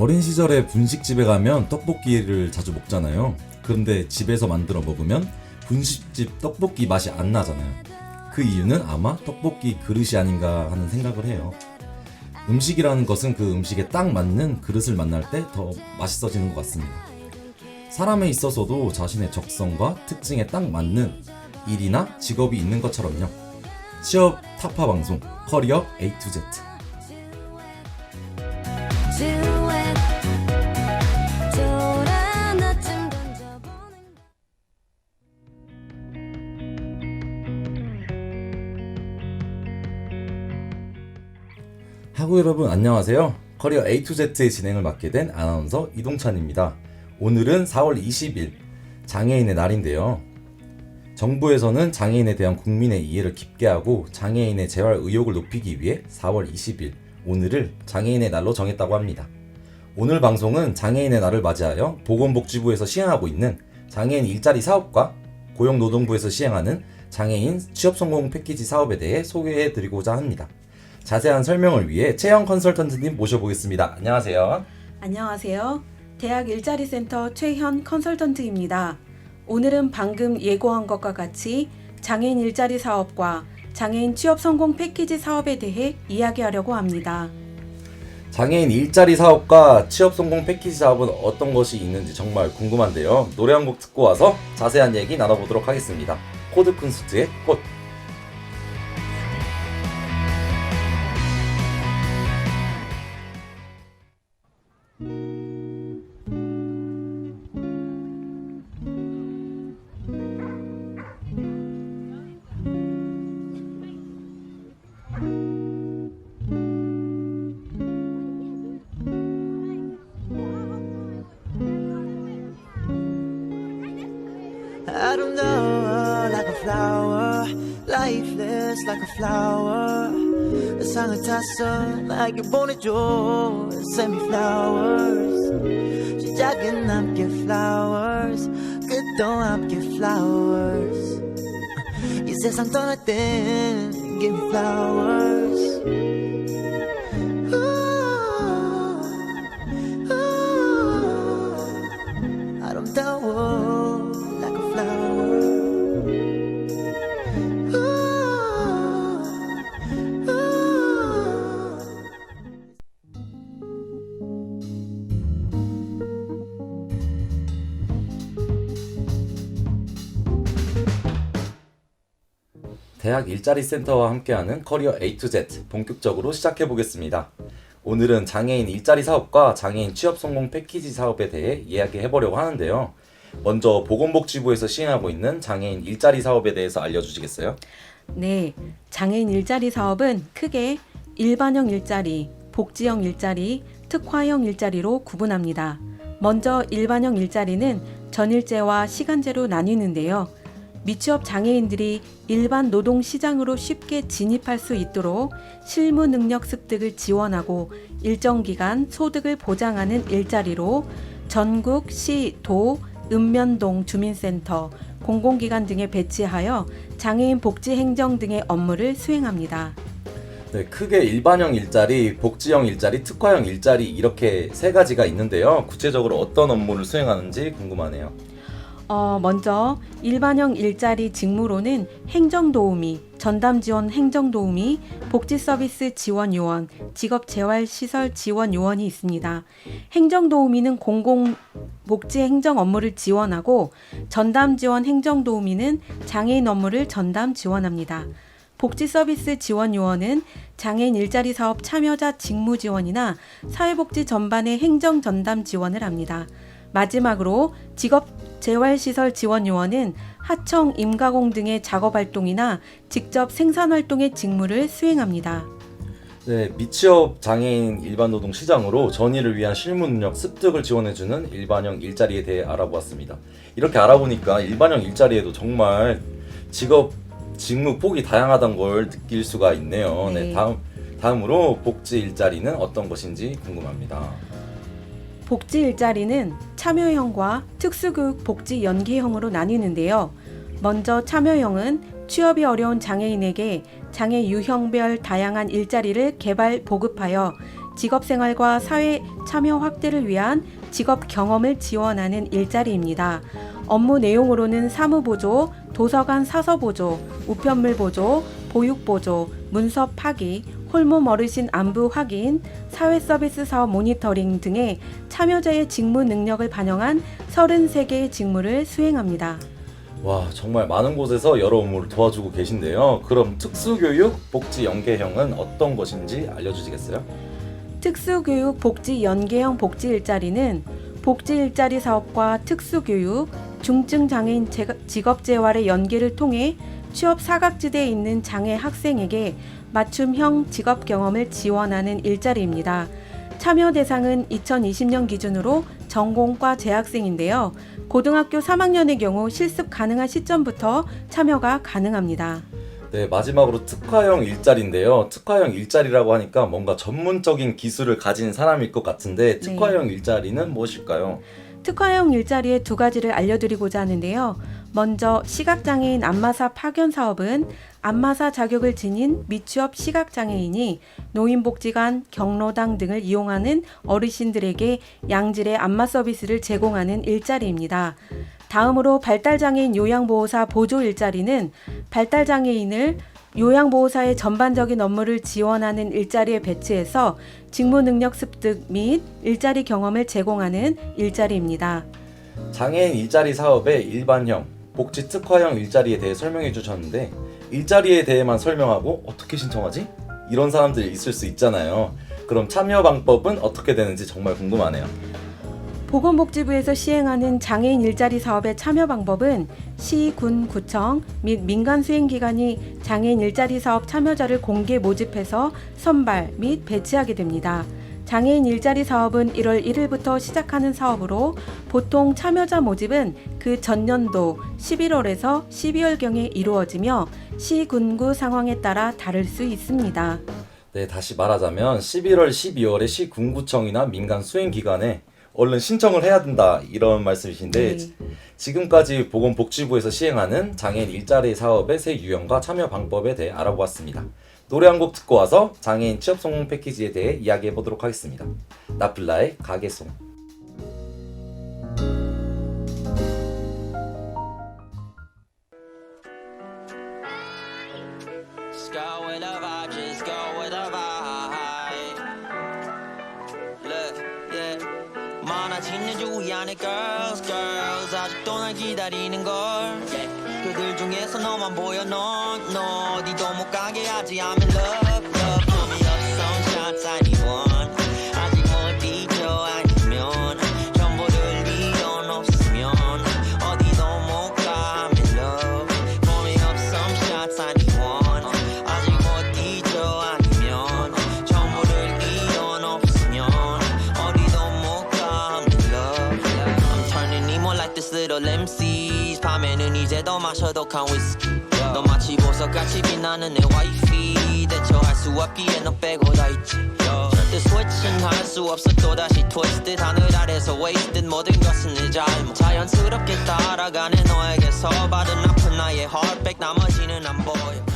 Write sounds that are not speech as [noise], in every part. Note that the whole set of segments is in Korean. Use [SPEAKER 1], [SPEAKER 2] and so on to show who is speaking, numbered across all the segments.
[SPEAKER 1] 어린 시절에 분식집에 가면 떡볶이를 자주 먹잖아요. 그런데 집에서 만들어 먹으면 분식집 떡볶이 맛이 안 나잖아요. 그 이유는 아마 떡볶이 그릇이 아닌가 하는 생각을 해요. 음식이라는 것은 그 음식에 딱 맞는 그릇을 만날 때 더 맛있어지는 것 같습니다. 사람에 있어서도 자신의 적성과 특징에 딱 맞는 일이나 직업이 있는 것처럼요. 취업 타파 방송 커리어 A to Z. 하구 여러분 안녕하세요. 커리어 A to Z의 진행을 맡게 된 아나운서 이동찬입니다. 오늘은 4월 20일 장애인의 날인데요. 정부에서는 장애인에 대한 국민의 이해를 깊게 하고 장애인의 재활 의욕을 높이기 위해 4월 20일 오늘을 장애인의 날로 정했다고 합니다. 오늘 방송은 장애인의 날을 맞이하여 보건복지부에서 시행하고 있는 장애인 일자리 사업과 고용노동부에서 시행하는 장애인 취업 성공 패키지 사업에 대해 소개해 드리고자 합니다. 자세한 설명을 위해 채영 컨설턴트님 모셔보겠습니다. 안녕하세요.
[SPEAKER 2] 안녕하세요. 대학 일자리 센터 최현 컨설턴트입니다. 오늘은 방금 예고한 것과 같이 장애인 일자리 사업과 장애인 취업 성공 패키지 사업에 대해 이야기하려고 합니다.
[SPEAKER 1] 장애인 일자리 사업과 취업 성공 패키지 사업은 어떤 것이 있는지 정말 궁금한데요. 노래 한 곡 듣고 와서 자세한 얘기 나눠보도록 하겠습니다. 코드 쿤스트의 꽃.
[SPEAKER 3] Flower lifeless like a flower 세상을 탔어 나에게 보내줘 send me flowers 시작은 함께 flowers 끝도 함께 flowers 이 세상 떠날 땐 give me flowers
[SPEAKER 1] 대학 일자리 센터와 함께하는 커리어 A to Z 본격적으로 시작해 보겠습니다. 오늘은 장애인 일자리 사업과 장애인 취업 성공 패키지 사업에 대해 이야기해 보려고 하는데요. 먼저 보건복지부에서 시행하고 있는 장애인 일자리 사업에 대해서 알려 주시겠어요?
[SPEAKER 2] 네, 장애인 일자리 사업은 크게 일반형 일자리, 복지형 일자리, 특화형 일자리로 구분합니다. 먼저 일반형 일자리는 전일제와 시간제로 나뉘는데요. 미취업 장애인들이 일반 노동 시장으로 쉽게 진입할 수 있도록 실무 능력 습득을 지원하고 일정 기간 소득을 보장하는 일자리로 전국 시, 도, 읍면동 주민센터, 공공기관 등에 배치하여 장애인 복지 행정 등의 업무를 수행합니다.
[SPEAKER 1] 네, 크게 일반형 일자리, 복지형 일자리, 특화형 일자리 이렇게 세 가지가 있는데요. 구체적으로 어떤 업무를 수행하는지 궁금하네요.
[SPEAKER 2] 어, 먼저 일반형 일자리 직무로는 행정도우미, 전담지원 행정도우미, 복지서비스 지원요원, 직업재활시설 지원요원이 있습니다. 행정도우미는 공공복지 행정 업무를 지원하고 전담지원 행정도우미는 장애인 업무를 전담 지원합니다. 복지서비스 지원요원은 장애인 일자리 사업 참여자 직무 지원이나 사회복지 전반의 행정 전담 지원을 합니다. 마지막으로 직업 재활시설 지원 요원은 하청 임가공 등의 작업 활동이나 직접 생산 활동의 직무를 수행합니다.
[SPEAKER 1] 네, 미취업 장애인 일반 노동 시장으로 전의를 위한 실무 능력 습득을 지원해주는 일반형 일자리에 대해 알아보았습니다. 이렇게 알아보니까 일반형 일자리에도 정말 직업 직무 폭이 다양하다는 걸 느낄 수가 있네요. 네,
[SPEAKER 2] 네.
[SPEAKER 1] 다음 다음으로 복지 일자리는 어떤 것인지 궁금합니다.
[SPEAKER 2] 복지 일자리는 참여형과 특수교육 복지 연계형으로 나뉘는데요. 먼저 참여형은 취업이 어려운 장애인에게 장애 유형별 다양한 일자리를 개발 보급하여 직업 생활과 사회 참여 확대를 위한 직업 경험을 지원하는 일자리입니다. 업무 내용으로는 사무보조, 도서관 사서보조, 우편물 보조, 보육보조, 문서 파기, 홀몸 어르신 안부 확인, 사회 서비스 사업 모니터링 등의 참여자의 직무 능력을 반영한 33개의 직무를 수행합니다.
[SPEAKER 1] 와 정말 많은 곳에서 여러 업무를 도와주고 계신데요. 그럼 특수교육 복지 연계형은 어떤 것인지 알려주시겠어요?
[SPEAKER 2] 특수교육 복지 연계형 복지 일자리는 복지 일자리 사업과 특수교육, 중증 장애인 직업 재활의 연계를 통해 취업 사각지대에 있는 장애 학생에게 맞춤형 직업 경험을 지원하는 일자리입니다. 참여 대상은 2020년 기준으로 전공과 재학생인데요. 고등학교 3학년의 경우 실습 가능한 시점부터 참여가 가능합니다.
[SPEAKER 1] 네 마지막으로 특화형 일자리인데요. 특화형 일자리라고 하니까 뭔가 전문적인 기술을 가진 사람일 것 같은데 특화형 일자리는 무엇일까요?
[SPEAKER 2] 특화형 일자리의 두 가지를 알려드리고자 하는데요. 먼저 시각장애인 안마사 파견 사업은 안마사 자격을 지닌 미취업 시각장애인이 노인복지관, 경로당 등을 이용하는 어르신들에게 양질의 안마 서비스를 제공하는 일자리입니다. 다음으로 발달장애인 요양보호사 보조 일자리는 발달장애인을 요양보호사의 전반적인 업무를 지원하는 일자리에 배치해서 직무 능력 습득 및 일자리 경험을 제공하는 일자리입니다.
[SPEAKER 1] 장애인 일자리 사업의 일반형, 복지 특화형 일자리에 대해 설명해 주셨는데 일자리에 대해만 설명하고 어떻게 신청하지? 이런 사람들이 있을 수 있잖아요. 그럼 참여 방법은 어떻게 되는지 정말 궁금하네요.
[SPEAKER 2] 보건복지부에서 시행하는 장애인 일자리 사업의 참여 방법은 시, 군, 구청 및 민간 수행기관이 장애인 일자리 사업 참여자를 공개 모집해서 선발 및 배치하게 됩니다. 장애인 일자리 사업은 1월 1일부터 시작하는 사업으로 보통 참여자 모집은 그 전년도 11월에서 12월경에 이루어지며 시, 군구 상황에 따라 다를 수 있습니다.
[SPEAKER 1] 네, 다시 말하자면 11월, 12월에 시 군구청이나 민간 수행기관에 얼른 신청을 해야 된다 이런 말씀이신데
[SPEAKER 2] 네.
[SPEAKER 1] 지금까지 보건복지부에서 시행하는 장애인 일자리 사업의 새 유형과 참여 방법에 대해 알아보았습니다. 노래 한 곡 듣고 와서 장애인 취업 성공 패키지에 대해 이야기해 보도록 하겠습니다. 나플라의 가게송.
[SPEAKER 4] 많아지는 주위 안에 girls, girls 아직도 날 기다리는 걸. 너만 보여, 넌, 너 어디도 못 가게 하지. I'm in. 칸 위스키. 너 마치 보석같이. 빛나는 내 와이피. 대처할 수 없기에 너 빼고 다 있지. 절대 스위칭 할수 없어. 또다시 트위스트 하늘 아래서 wasted. 모든 것은 내 잘못. 자연스럽게 따라가는 너에게서 받은 아픈 나의 heartback 나머지는 안 보여.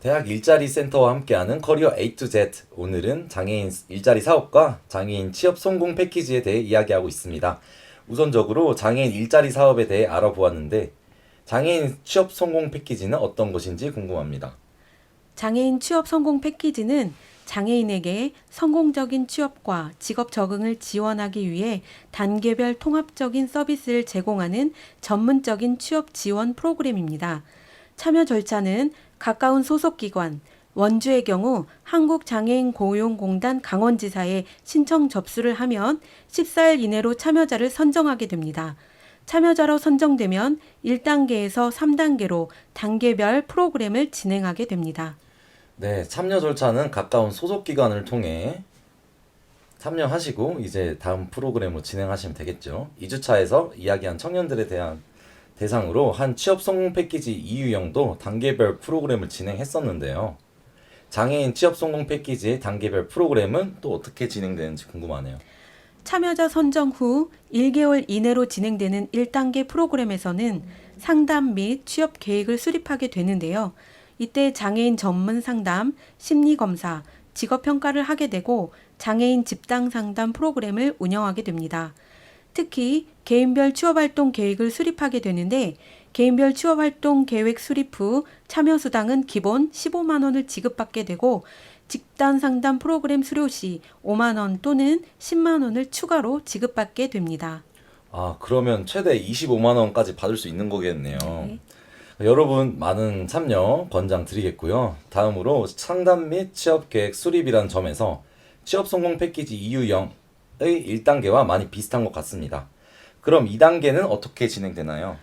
[SPEAKER 1] 대학 일자리 센터와 함께하는 커리어 A to Z. 오늘은 장애인 일자리 사업과 장애인 취업 성공 패키지에 대해 이야기하고 있습니다. 우선적으로 장애인 일자리 사업에 대해 알아보았는데 장애인 취업 성공 패키지는 어떤 것인지 궁금합니다.
[SPEAKER 2] 장애인 취업 성공 패키지는 장애인에게 성공적인 취업과 직업 적응을 지원하기 위해 단계별 통합적인 서비스를 제공하는 전문적인 취업 지원 프로그램입니다. 참여 절차는 가까운 소속기관, 원주의 경우 한국장애인고용공단 강원지사에 신청 접수를 하면 14일 이내로 참여자를 선정하게 됩니다. 참여자로 선정되면 1단계에서 3단계로 단계별 프로그램을 진행하게 됩니다.
[SPEAKER 1] 네, 참여 절차는 가까운 소속 기관을 통해 참여하시고 이제 다음 프로그램으로 진행하시면 되겠죠. 2주차에서 이야기한 청년들에 대한 대상으로 한 취업 성공 패키지 이유형도 단계별 프로그램을 진행했었는데요. 장애인 취업 성공 패키지의 단계별 프로그램은 또 어떻게 진행되는지 궁금하네요.
[SPEAKER 2] 참여자 선정 후 1개월 이내로 진행되는 1단계 프로그램에서는 상담 및 취업 계획을 수립하게 되는데요. 이때 장애인 전문 상담, 심리 검사, 직업 평가를 하게 되고 장애인 집단 상담 프로그램을 운영하게 됩니다. 특히 개인별 취업 활동 계획을 수립하게 되는데 개인별 취업 활동 계획 수립 후 참여 수당은 기본 15만 원을 지급받게 되고 집단 상담 프로그램 수료 시 5만 원 또는 10만 원을 추가로 지급받게 됩니다.
[SPEAKER 1] 아, 그러면 최대 25만 원까지 받을 수 있는 거겠네요.
[SPEAKER 2] 네.
[SPEAKER 1] 여러분 많은 참여 권장 드리겠고요. 다음으로 상담 및 취업 계획 수립이란 점에서 취업 성공 패키지 EU형의 1단계와 많이 비슷한 것 같습니다. 그럼 2단계는 어떻게 진행되나요?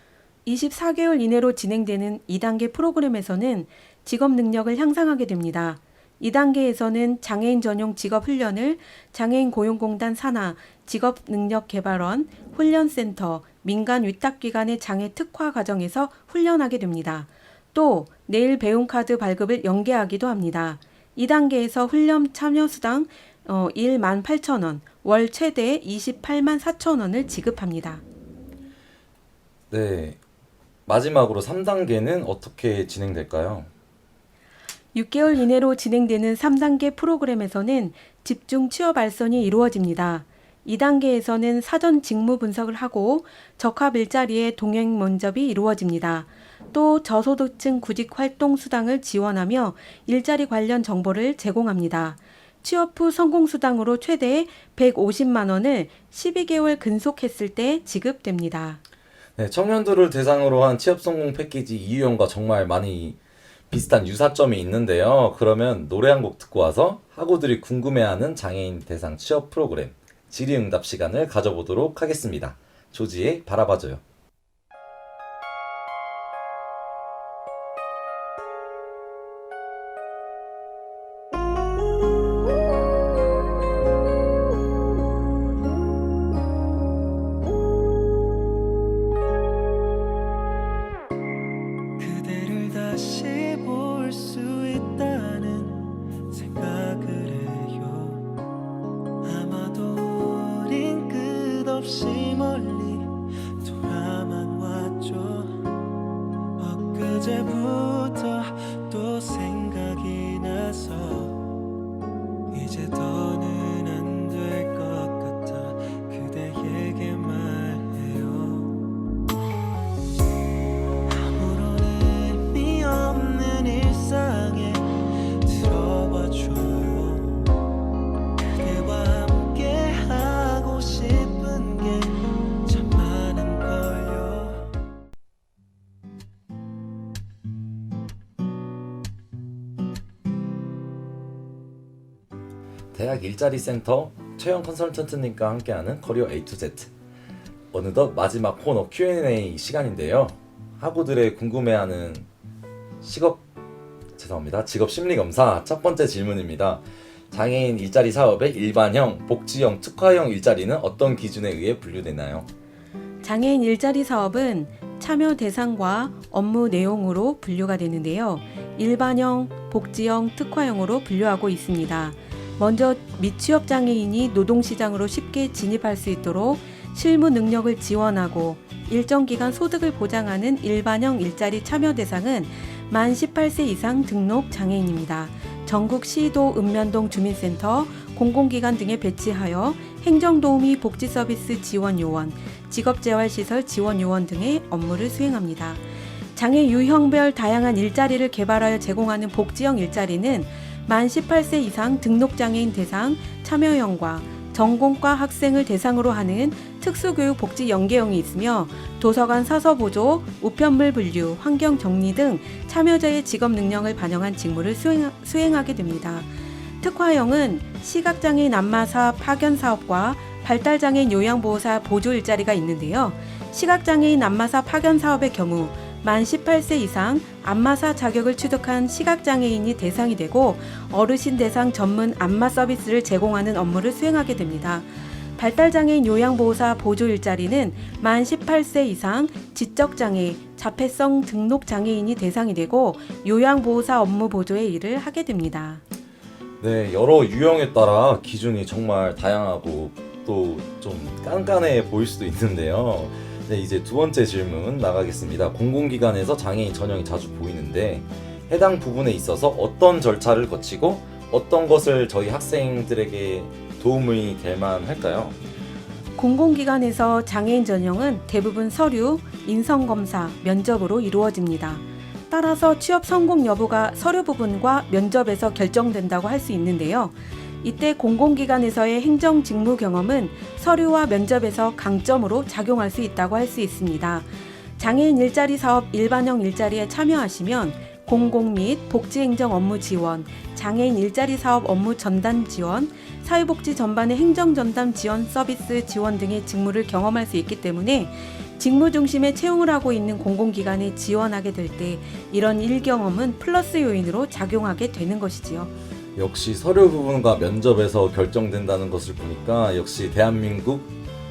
[SPEAKER 2] 24개월 이내로 진행되는 2단계 프로그램에서는 직업 능력을 향상하게 됩니다. 2단계에서는 장애인 전용 직업 훈련을 장애인 고용공단 산하 직업능력개발원, 훈련센터, 민간 위탁기관의 장애 특화 과정에서 훈련하게 됩니다. 또 내일 배움 카드 발급을 연계하기도 합니다. 2단계에서 훈련 참여 수당 어, 1만 8천 원, 월 최대 28만 4천 원을 지급합니다.
[SPEAKER 1] 네. 마지막으로 3단계는 어떻게 진행될까요?
[SPEAKER 2] 6개월 이내로 진행되는 3단계 프로그램에서는 집중 취업 알선이 이루어집니다. 2단계에서는 사전 직무 분석을 하고 적합 일자리에 동행 면접이 이루어집니다. 또 저소득층 구직 활동 수당을 지원하며 일자리 관련 정보를 제공합니다. 취업 후 성공 수당으로 최대 150만 원을 12개월 근속했을 때 지급됩니다.
[SPEAKER 1] 네, 청년들을 대상으로 한 취업 성공 패키지 이유형과 정말 많이 비슷한 유사점이 있는데요. 그러면 노래 한 곡 듣고 와서 학우들이 궁금해하는 장애인 대상 취업 프로그램 질의응답 시간을 가져보도록 하겠습니다. 조지의 바라봐줘요. 일자리 센터 최영 컨설턴트님과 함께하는 커리어 A to Z. 어느덧 마지막 코너 Q&A 시간인데요. 학우들의 궁금해하는 직업 죄송합니다. 직업 심리 검사 첫 번째 질문입니다. 장애인 일자리 사업의 일반형, 복지형, 특화형 일자리는 어떤 기준에 의해 분류되나요?
[SPEAKER 2] 장애인 일자리 사업은 참여 대상과 업무 내용으로 분류가 되는데요. 일반형, 복지형, 특화형으로 분류하고 있습니다. 먼저 미취업 장애인이 노동시장으로 쉽게 진입할 수 있도록 실무 능력을 지원하고 일정 기간 소득을 보장하는 일반형 일자리 참여 대상은 만 18세 이상 등록 장애인입니다. 전국 시도 읍면동 주민센터, 공공기관 등에 배치하여 행정도우미 복지서비스 지원 요원, 직업재활시설 지원 요원 등의 업무를 수행합니다. 장애 유형별 다양한 일자리를 개발하여 제공하는 복지형 일자리는 만 18세 이상 등록장애인 대상 참여형과 전공과 학생을 대상으로 하는 특수교육 복지 연계형이 있으며 도서관 사서 보조, 우편물 분류, 환경 정리 등 참여자의 직업 능력을 반영한 직무를 수행, 수행하게 됩니다. 특화형은 시각장애인 안마사 파견 사업과 발달장애인 요양보호사 보조 일자리가 있는데요. 시각장애인 안마사 파견 사업의 경우 만 18세 이상 안마사 자격을 취득한 시각장애인이 대상이 되고 어르신 대상 전문 안마 서비스를 제공하는 업무를 수행하게 됩니다. 발달장애인 요양보호사 보조 일자리는 만 18세 이상 지적장애, 자폐성 등록 장애인이 대상이 되고 요양보호사 업무 보조의 일을 하게 됩니다.
[SPEAKER 1] 네, 여러 유형에 따라 기준이 정말 다양하고 또 좀 깐깐해 보일 수도 있는데요. 네, 이제 두 번째 질문 나가겠습니다. 공공기관에서 장애인 전형이 자주 보이는데 해당 부분에 있어서 어떤 절차를 거치고 어떤 것을 저희 학생들에게 도움이 될 만할까요?
[SPEAKER 2] 공공기관에서 장애인 전형은 대부분 서류, 인성검사, 면접으로 이루어집니다. 따라서 취업 성공 여부가 서류 부분과 면접에서 결정된다고 할 수 있는데요. 이때 공공기관에서의 행정 직무 경험은 서류와 면접에서 강점으로 작용할 수 있다고 할 수 있습니다. 장애인 일자리 사업 일반형 일자리에 참여하시면 공공 및 복지행정 업무 지원, 장애인 일자리 사업 업무 전담 지원, 사회복지 전반의 행정 전담 지원 서비스 지원 등의 직무를 경험할 수 있기 때문에 직무 중심의 채용을 하고 있는 공공기관에 지원하게 될 때 이런 일경험은 플러스 요인으로 작용하게 되는 것이지요.
[SPEAKER 1] 역시 서류 부분과 면접에서 결정된다는 것을 보니까 역시 대한민국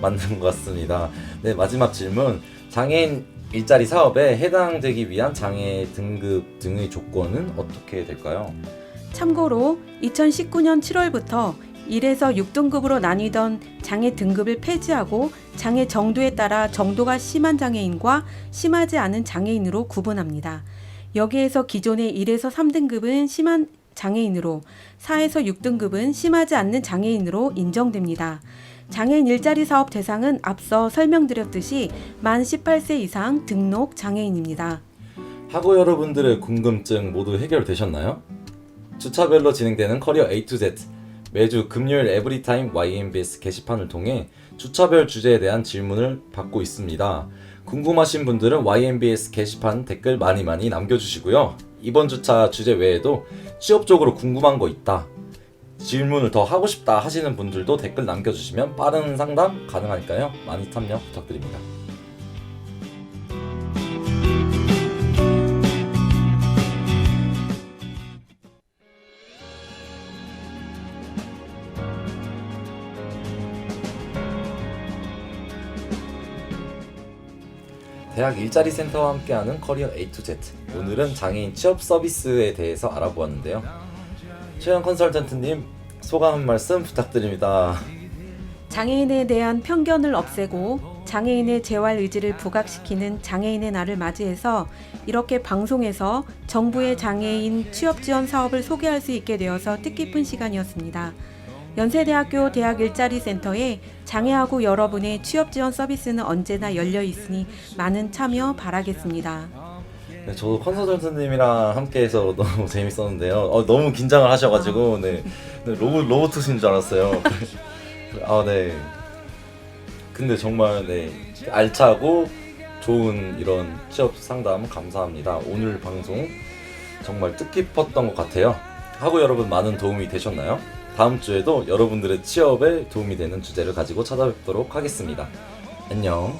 [SPEAKER 1] 맞는 것 같습니다. 네, 마지막 질문. 장애인 일자리 사업에 해당되기 위한 장애 등급 등의 조건은 어떻게 될까요?
[SPEAKER 2] 참고로 2019년 7월부터 1에서 6등급으로 나뉘던 장애 등급을 폐지하고 장애 정도에 따라 정도가 심한 장애인과 심하지 않은 장애인으로 구분합니다. 여기에서 기존의 1에서 3등급은 심한 장애인으로 4에서 6등급은 심하지 않는 장애인으로 인정됩니다. 장애인 일자리 사업 대상은 앞서 설명드렸듯이 만 18세 이상 등록 장애인입니다.
[SPEAKER 1] 학우 여러분들의 궁금증 모두 해결되셨나요? 주차별로 진행되는 커리어 A to Z 매주 금요일 에브리타임 YMBS 게시판을 통해 주차별 주제에 대한 질문을 받고 있습니다. 궁금하신 분들은 YMBS 게시판 댓글 많이 많이 남겨주시고요. 이번 주차 주제 외에도 취업적으로 궁금한 거 있다. 질문을 더 하고 싶다 하시는 분들도 댓글 남겨주시면 빠른 상담 가능하니까요. 많이 참여 부탁드립니다. 대학 일자리 센터와 함께하는 커리어 A to Z. 오늘은 장애인 취업 서비스에 대해서 알아보았는데요. 최영 컨설턴트님 소감 한 말씀 부탁드립니다.
[SPEAKER 2] 장애인에 대한 편견을 없애고 장애인의 재활 의지를 부각시키는 장애인의 날을 맞이해서 이렇게 방송에서 정부의 장애인 취업 지원 사업을 소개할 수 있게 되어서 뜻깊은 시간이었습니다. 연세대학교 대학 일자리 센터에 장애하고 여러분의 취업 지원 서비스는 언제나 열려 있으니 많은 참여 바라겠습니다.
[SPEAKER 1] 네, 저도 컨설턴트님이랑 함께해서 너무 [laughs] 재밌었는데요. 어, 너무 긴장을 하셔가지고 네, 네, 로봇 로봇이신 줄 알았어요. [laughs] 아 네. 근데 정말 네 알차고 좋은 이런 취업 상담 감사합니다. 오늘 방송 정말 뜻깊었던 것 같아요. 하고 여러분 많은 도움이 되셨나요? 다음 주에도 여러분들의 취업에 도움이 되는 주제를 가지고 찾아뵙도록 하겠습니다. 안녕.